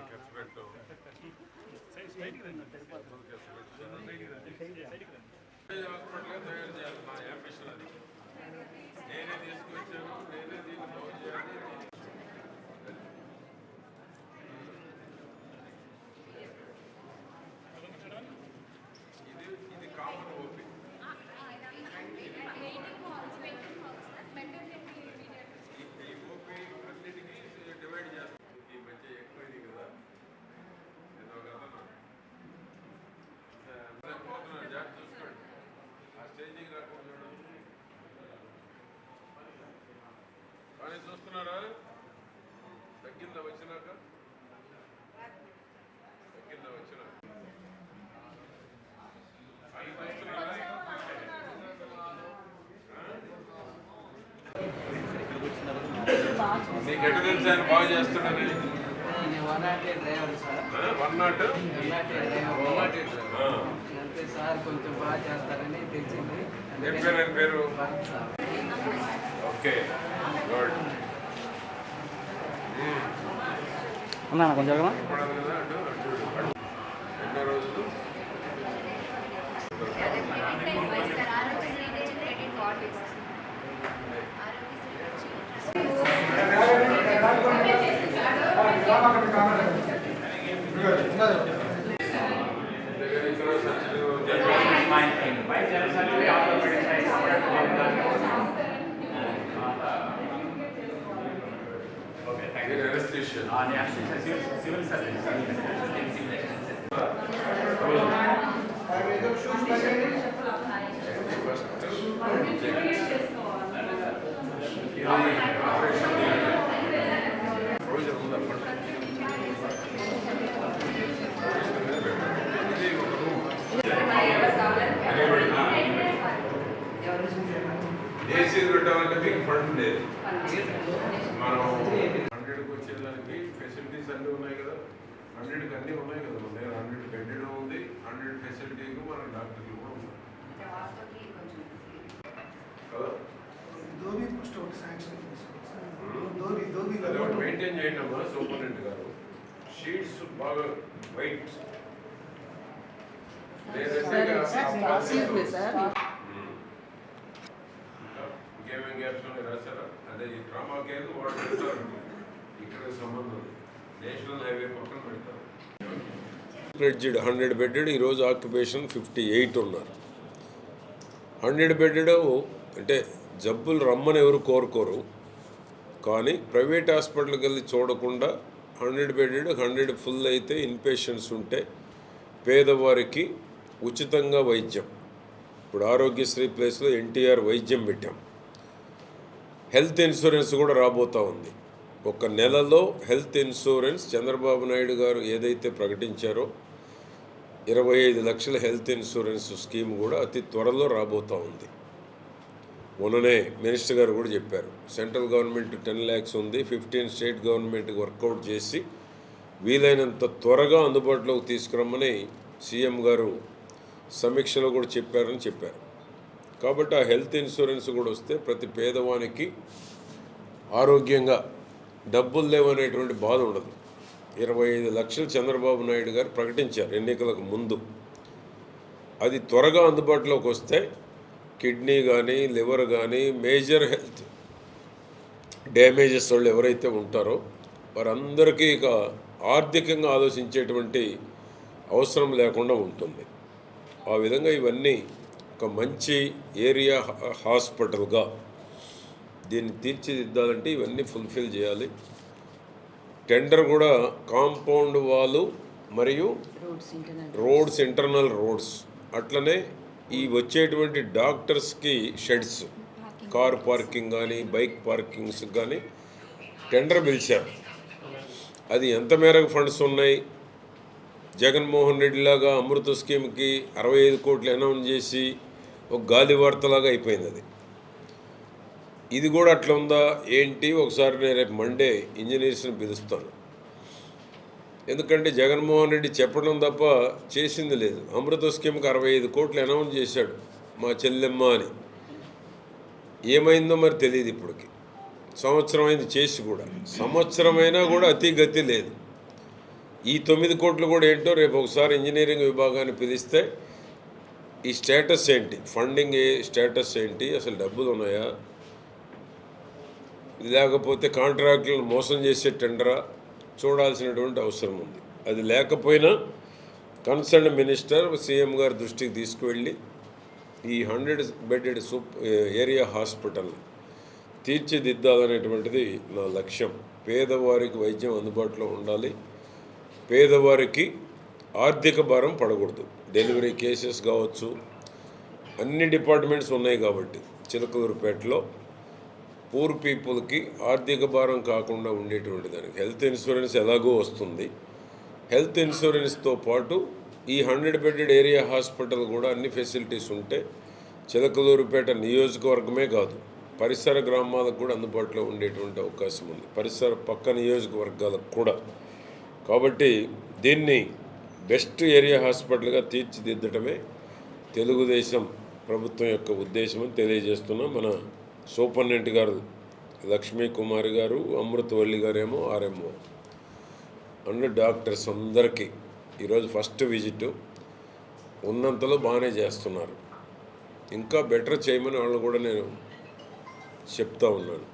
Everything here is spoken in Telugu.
ఖర్చు పెట్టాం తయారు చేయాలి నా అంబిషన్ అది నేనే తీసుకొచ్చాను నేనే దీన్ని బాగు చేయాలి ఇది ఇది కామన్ ఓపీ ఈ ఓపీ అన్నిటికీ డివైడ్ చేస్తాం ఈ మధ్య ఎక్కువైంది కదా నేను ఒక అతను ఆ, పోతున్నాను జాగ్రత్త చూసుకోండి ఆ స్టేజింగ్ రాకుండా చూడండి. కానీ చూస్తున్నారా తగ్గిందా వచ్చినాక? తగ్గిందా వచ్చినాక. నీకు ఎటు తెలుసు? ఆయన బాగా చేస్తున్నాడని నేను one nought eight driver sir. One nought one nought eight driver అంతే సార్ కొంచెం బాగా చేస్తారని తెలిసింది. ఏం పేరు? Okay good. అన్నా కొంచెం జరగమా ఇక్కడ సర్జరీ జరిగింది. మీరు anesthesia. ఫస్ట్ ఇది ఆపరేషన్ చేయాలి. ప్రొవిజన్ ఉందా ఫండ్? ప్రొవిజన్ మీద పెట్టండి. ఇది ఒక రూమ్. ఏసీ పెట్టాలంటే మీకు ఫండ్ లేదు మనం హండ్రెడ్కి వచ్చేదానికి ఫెసిలిటీస్ అన్నీ ఉన్నాయి కదా. హండ్రెడ్కి అన్నీ ఉన్నాయి కదా మన దగ్గర హండ్రెడ్ బెడ్డెడ్ ఉంది. హండ్రెడ్ ఫెసిలిటీకి మన డాక్టర్లు కూడా ఉన్నాయి. కదా? ధోని ఫస్ట్ ఒకటి శాంక్షన్ ధోని మెయింటైన్ చేయండి అమ్మా సూపరింటెండెంట్ గారు. షీట్స్ బాగా వైట్ ఇంకేమేం గ్యాప్స్ ఉన్నాయి రాశారా? అదే ఈ ట్రామా కేర్ వాడు పెడతారు ఇక్కడ సంబంధం నేషనల్ హైవే పక్కన పెడతారు. ఫ్లెడ్జ్డ్ హండ్రెడ్ బెడ్డెడ్ ఈరోజు ఆక్యుపేషన్ ఫిఫ్టీ ఎయిట్ ఉన్నారు. హండ్రెడ్ బెడ్డెడ్ అంటే జబ్బులు రమ్మని ఎవరు కోరుకోరు. కానీ ప్రైవేట్ హాస్పిటల్కి వెళ్ళి చూడకుండా హండ్రెడ్ బెడ్డెడ్ హండ్రెడ్ ఫుల్ అయితే ఇన్పేషెంట్స్ ఉంటే పేదవారికి ఉచితంగా వైద్యం. ఇప్పుడు ఆరోగ్యశ్రీ ప్లేస్లో ఎన్టీఆర్ వైద్యం పెట్టాం. హెల్త్ ఇన్సూరెన్స్ కూడా రాబోతూ ఉంది. ఒక నెలలో హెల్త్ ఇన్సూరెన్స్ చంద్రబాబు నాయుడు గారు ఏదైతే ప్రకటించారో ఇరవై ఐదు లక్షల హెల్త్ ఇన్సూరెన్స్ స్కీమ్ కూడా అతి త్వరలో రాబోతూ ఉంది. మొన్ననే మినిస్టర్ గారు కూడా చెప్పారు సెంట్రల్ గవర్నమెంట్ టెన్ ల్యాక్స్ ఉంది ఫిఫ్టీన్ స్టేట్ గవర్నమెంట్ వర్కౌట్ చేసి వీలైనంత త్వరగా అందుబాటులోకి తీసుకురమ్మని సీఎం గారు సమీక్షలో కూడా చెప్పారని చెప్పారు. కాబట్టి ఆ హెల్త్ ఇన్సూరెన్స్ కూడా వస్తే ప్రతి పేదవానికి ఆరోగ్యంగా డబ్బులు లేవనేటువంటి బాధ ఉండదు. ఇరవై ఐదు లక్షలు చంద్రబాబు నాయుడు గారు ప్రకటించారు ఎన్నికలకు ముందు. అది త్వరగా అందుబాటులోకి వస్తే కిడ్నీ కానీ లివర్ కానీ మేజర్ హెల్త్ డ్యామేజెస్ వాళ్ళు ఎవరైతే ఉంటారో వారందరికీ ఇక ఆర్థికంగా ఆలోచించేటువంటి అవసరం లేకుండా ఉంటుంది. ఆ విధంగా ఇవన్నీ ఒక మంచి ఏరియా హా- హాస్పిటల్గా దీన్ని తీర్చిదిద్దాలంటే ఇవన్నీ ఫుల్ఫిల్ చేయాలి. టెండర్ కూడా కాంపౌండ్ వాలు మరియు రోడ్స్ ఇంటర్నల్ రోడ్స్ అట్లనే ఈ వచ్చేటువంటి డాక్టర్స్కి షెడ్స్ కార్ పార్కింగ్ కానీ బైక్ పార్కింగ్స్ కానీ టెండర్ పిలిచారు. అది ఎంత మేరకు ఫండ్స్ ఉన్నాయి? జగన్మోహన్ రెడ్డి లాగా అమృత స్కీమ్కి అరవై ఐదు కోట్లు అనౌన్స్ చేసి ఒక గాలి వార్తలాగా అయిపోయింది అది. ఇది కూడా అట్లా ఉందా? ఏంటి? ఒకసారి నేను రేపు మండే ఇంజనీర్స్ని పిలుస్తాను. ఎందుకంటే జగన్మోహన్ రెడ్డి చెప్పడం తప్ప చేసింది లేదు. అమృత స్కీమ్కి అరవై ఐదు కోట్లు అనౌన్స్ చేశాడు మా చెల్లెమ్మ అని. ఏమైందో మరి తెలియదు ఇప్పటికి. సంవత్సరం అయింది చేసి కూడా. సంవత్సరమైనా కూడా అతి గతి లేదు. ఈ తొమ్మిది కోట్లు కూడా ఏంటో రేపు ఒకసారి ఇంజనీరింగ్ విభాగాన్ని పిలిస్తే ఈ స్టేటస్ ఏంటి? ఫండింగ్ ఏ స్టేటస్ ఏంటి? అసలు డబ్బులు ఉన్నాయా? లేకపోతే కాంట్రాక్టులను మోసం చేసే టెండరా చూడాల్సినటువంటి అవసరం ఉంది. అది లేకపోయినా కన్సర్న్ మినిస్టర్ సీఎం గారి దృష్టికి తీసుకువెళ్ళి ఈ హండ్రెడ్ బెడెడ్ సూప్ ఏరియా హాస్పిటల్ తీర్చిదిద్దాలనేటువంటిది నా లక్ష్యం. పేదవారికి వైద్యం అందుబాటులో ఉండాలి. పేదవారికి ఆర్థిక భారం పడకూడదు. డెలివరీ కేసెస్ కావచ్చు. అన్ని డిపార్ట్మెంట్స్ ఉన్నాయి కాబట్టి చిలకూరుపేటలో. పూర్ పీపుల్కి ఆర్థిక భారం కాకుండా ఉండేటువంటి దానికి. హెల్త్ ఇన్సూరెన్స్ ఎలాగో వస్తుంది. హెల్త్ ఇన్సూరెన్స్తో పాటు ఈ హండ్రెడ్ బెడెడ్ ఏరియా హాస్పిటల్ కూడా అన్ని ఫెసిలిటీస్ ఉంటే చిలకలూరుపేట నియోజకవర్గమే కాదు పరిసర గ్రామాలకు కూడా అందుబాటులో ఉండేటువంటి అవకాశం ఉంది. పరిసర పక్క నియోజకవర్గాలకు కూడా. కాబట్టి దీన్ని బెస్ట్ ఏరియా హాస్పిటల్గా తీర్చిదిద్దటమే తెలుగుదేశం ప్రభుత్వం యొక్క ఉద్దేశం తెలియజేస్తున్నాం. మన సూపరింటెండెంట్ గారు లక్ష్మీ కుమారి గారు అమృతవల్లి గారేమో ఆర్ఎంఓ అన్న డాక్టర్స్ అందరికీ ఈరోజు ఫస్ట్ విజిట్. ఉన్నంతలో బాగానే చేస్తున్నారు. ఇంకా బెటర్ చేయమని వాళ్ళు కూడా నేను చెప్తా ఉన్నాను.